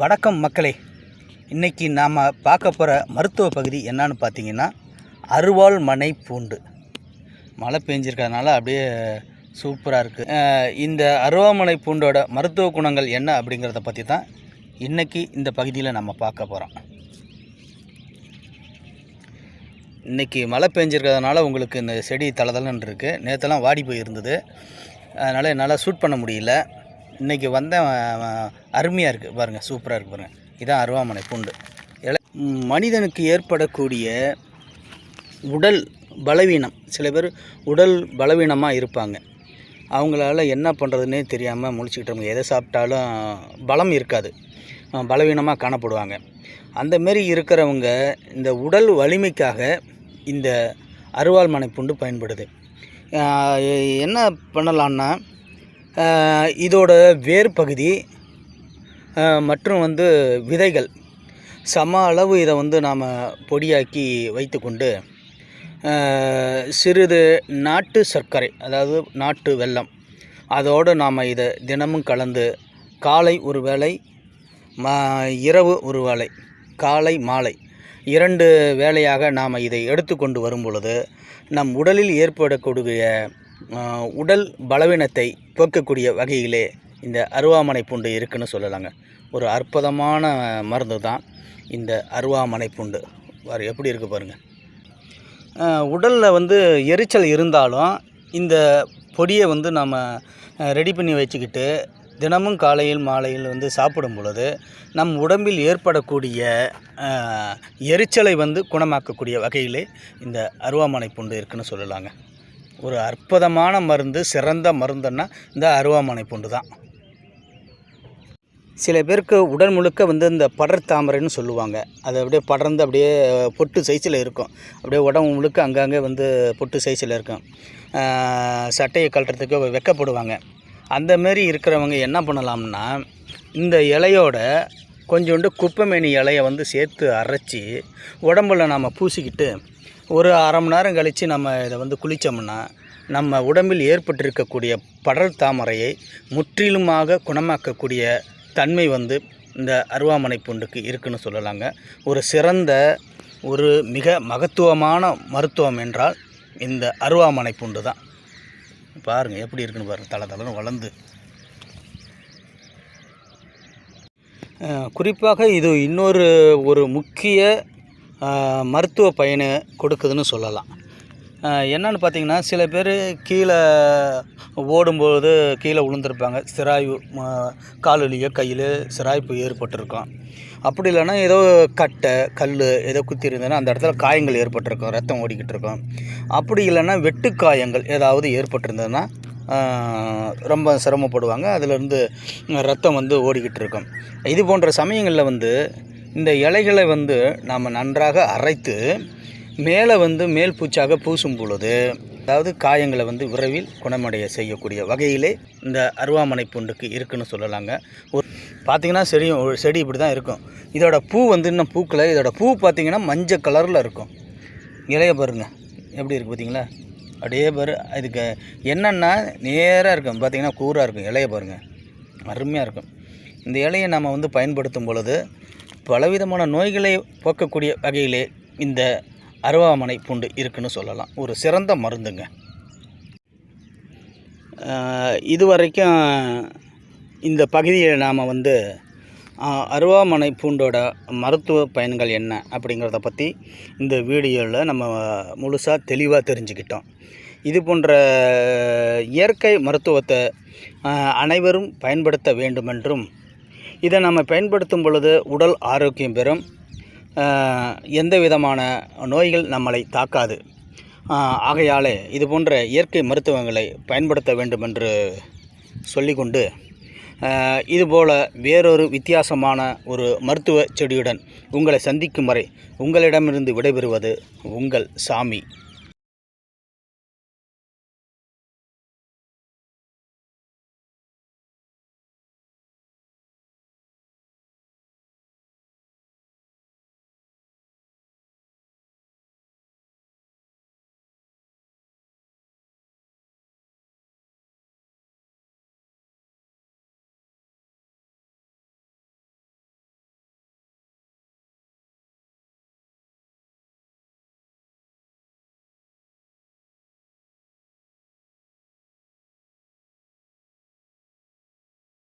வணக்கம் மக்களே. இன்றைக்கி நாம் பார்க்க போகிற மருத்துவ பகுதி என்னான்னு பார்த்தீங்கன்னா அருவாள் மனை பூண்டு. மழை பெஞ்சிருக்கிறதுனால அப்படியே சூப்பராக இருக்குது இந்த அருவாமனை பூண்டோட மருத்துவ குணங்கள் என்ன அப்படிங்கிறத பற்றி தான் இன்றைக்கி இந்த பகுதியில் நம்ம பார்க்க போகிறோம் இன்றைக்கி மழை பெஞ்சிருக்கிறதுனால உங்களுக்கு இந்த செடி தளதளன்னு இருக்குது நேற்றெல்லாம் வாடி போயிருந்தது. அதனால் என்னால் ஷூட் பண்ண முடியல. இன்றைக்கி வந்த அருமையாக இருக்குது பாருங்கள் சூப்பராக இருக்குது பாருங்கள் இதான் அருவாமனை பூண்டு. இல மனிதனுக்கு ஏற்படக்கூடிய உடல் பலவீனம். சில பேர் உடல் பலவீனமாக இருப்பாங்க. அவங்களால என்ன பண்ணுறதுனே தெரியாமல் முழிச்சுக்கிட்டு இருப்பாங்க. எதை சாப்பிட்டாலும் பலம் இருக்காது. பலவீனமாக காணப்படுவாங்க. அந்த மாரி இருக்கிறவங்க இந்த உடல் வலிமைக்காக இந்த அருவாள் மனைப்புண்டு பயன்படுது. என்ன பண்ணலான்னா இதோட வேர் பகுதி மற்றும் வந்து விதைகள். சம அளவு இதை வந்து நாம் பொடியாக்கி வைத்துக்கொண்டு சிறிது நாட்டு சர்க்கரை அதாவது நாட்டு வெல்லம் அதோடு நாம் இதை தினமும் கலந்து காலை ஒரு வேளை மா இரவு ஒரு வேளை காலை மாலை இரண்டு வேளையாக நாம் இதை எடுத்துக்கொண்டு வரும் பொழுது நம் உடலில் ஏற்படக்கூடிய உடல் பலவீனத்தை போக்கக்கூடிய வகையிலே இந்த அருவாமனை பூண்டு இருக்குன்னு சொல்லலாங்க. ஒரு அற்புதமான மருந்து தான் இந்த அருவாமனை பூண்டு. வேறு எப்படி இருக்குது பாருங்கள் உடலில் வந்து எரிச்சல் இருந்தாலும் இந்த பொடியை வந்து நம்ம ரெடி பண்ணி வச்சுக்கிட்டு தினமும் காலையில் மாலையில் வந்து சாப்பிடும் பொழுது நம் உடம்பில் ஏற்படக்கூடிய எரிச்சலை வந்து குணமாக்கக்கூடிய வகையிலே இந்த அருவாமனை பூண்டு இருக்குன்னு சொல்லலாங்க. ஒரு அற்புதமான மருந்து சிறந்த மருந்துன்னா இந்த அருவாமனை பூண்டு தான். சில பேருக்கு உடல் முழுக்க வந்து இந்த படர் தாமரைன்னு சொல்லுவாங்க. அது அப்படியே படர்ந்து அப்படியே பொட்டு சைஸில் இருக்கும். அப்படியே உடம்பு முழுக்க அங்கங்கே வந்து பொட்டு சைஸில் இருக்கும். சட்டையை கழட்டுறதுக்கு வெக்கப்படுவாங்க. அந்த மாரி இருக்கிறவங்க என்ன பண்ணலாம்னா இந்த இலையோட கொஞ்சோண்டு குப்பைமேனி இலையை வந்து சேர்த்து அரைச்சி உடம்புல நம்ம பூசிக்கிட்டு ஒரு அரை மணி நேரம் கழித்து நம்ம இதை வந்து குளித்தோம்னா நம்ம உடம்பில் ஏற்பட்டிருக்கக்கூடிய படர் தாமரையை முற்றிலுமாக குணமாக்கக்கூடிய தன்மை வந்து இந்த அருவாமனை பூண்டுக்கு இருக்குன்னு சொல்லலாங்க. ஒரு சிறந்த ஒரு மிக மகத்துவமான மருத்துவம் என்றால் இந்த அருவாமனை பூண்டு தான். பாருங்கள் எப்படி இருக்குன்னு பாருங்கள் தலை தலைன்னு வளர்ந்து. குறிப்பாக இது இன்னொரு ஒரு முக்கிய மருத்துவ பயனை கொடுக்குதுன்னு சொல்லலாம். என்னென்னு பார்த்தீங்கன்னா சில பேர் கீழே ஓடும்போது கீழே விழுந்திருப்பாங்க சிராய்வு ம- காலுலியோ கையில் சிராய்ப்பு ஏற்பட்டிருக்கும். அப்படி இல்லைன்னா ஏதோ கட்டை கல் ஏதோ குத்தி இருந்ததுன்னா அந்த இடத்துல காயங்கள் ஏற்பட்டிருக்கும். ரத்தம் ஓடிக்கிட்டு இருக்கும். அப்படி இல்லைன்னா வெட்டுக்காயங்கள் ஏதாவது ஏற்பட்டிருந்ததுன்னா ரொம்ப சிரமப்படுவாங்க. அதிலிருந்து ரத்தம் வந்து ஓடிக்கிட்டு இருக்கும். இது போன்ற சமயங்களில் வந்து இந்த இலைகளை வந்து நாம் நன்றாக அரைத்து மேலே வந்து மேல் பூச்சாக பூசும் பொழுது அதாவது காயங்களை வந்து விரைவில் குணமடைய செய்யக்கூடிய வகையிலே இந்த அருவாமனை பூண்டுக்கு இருக்குன்னு சொல்லலாங்க. ஒரு பார்த்தீங்கன்னா செடியும் ஒரு செடி இப்படி தான் இருக்கும். இதோட பூ வந்து இன்னும் பூக்களை இதோட பூ பார்த்தீங்கன்னா மஞ்சள் கலரில் இருக்கும். இலைய பாருங்க. எப்படி இருக்குது பார்த்தீங்களா அப்படியே பாரு. இதுக்கு என்னென்னா நேராக இருக்கும். பார்த்தீங்கன்னா கூராக இருக்கும். இலைய பாருங்கள் அருமையாக இருக்கும். இந்த இலையை நம்ம வந்து பயன்படுத்தும் பொழுது பலவிதமான நோய்களை போக்கக்கூடிய வகையிலே இந்த அருவாமனை பூண்டு இருக்குன்னு சொல்லலாம். ஒரு சிறந்த மருந்துங்க. இது வரைக்கும் இந்த பகுதியில் நாம் வந்து அருவாமனை பூண்டோட மருத்துவ பயன்கள் என்ன அப்படிங்கிறத பற்றி இந்த வீடியோவில் நம்ம முழுசாக தெளிவாக தெரிஞ்சுக்கிட்டோம். இது போன்ற இயற்கை மருத்துவத்தை அனைவரும் பயன்படுத்த வேண்டுமென்றும் இதை நம்ம பயன்படுத்தும் பொழுது உடல் ஆரோக்கியம் பெறும். எந்த விதமான நோய்கள் நம்மளை தாக்காது. ஆகையாலே இது போன்ற இயற்கை மருத்துவங்களை பயன்படுத்த வேண்டும் என்று சொல்லிக்கொண்டு இதுபோல் இதுபோல வேறொரு வித்தியாசமான ஒரு மருத்துவ செடியுடன் உங்களை சந்திக்கும் வரை உங்களிடமிருந்து விடைபெறுவது உங்கள் சாமி.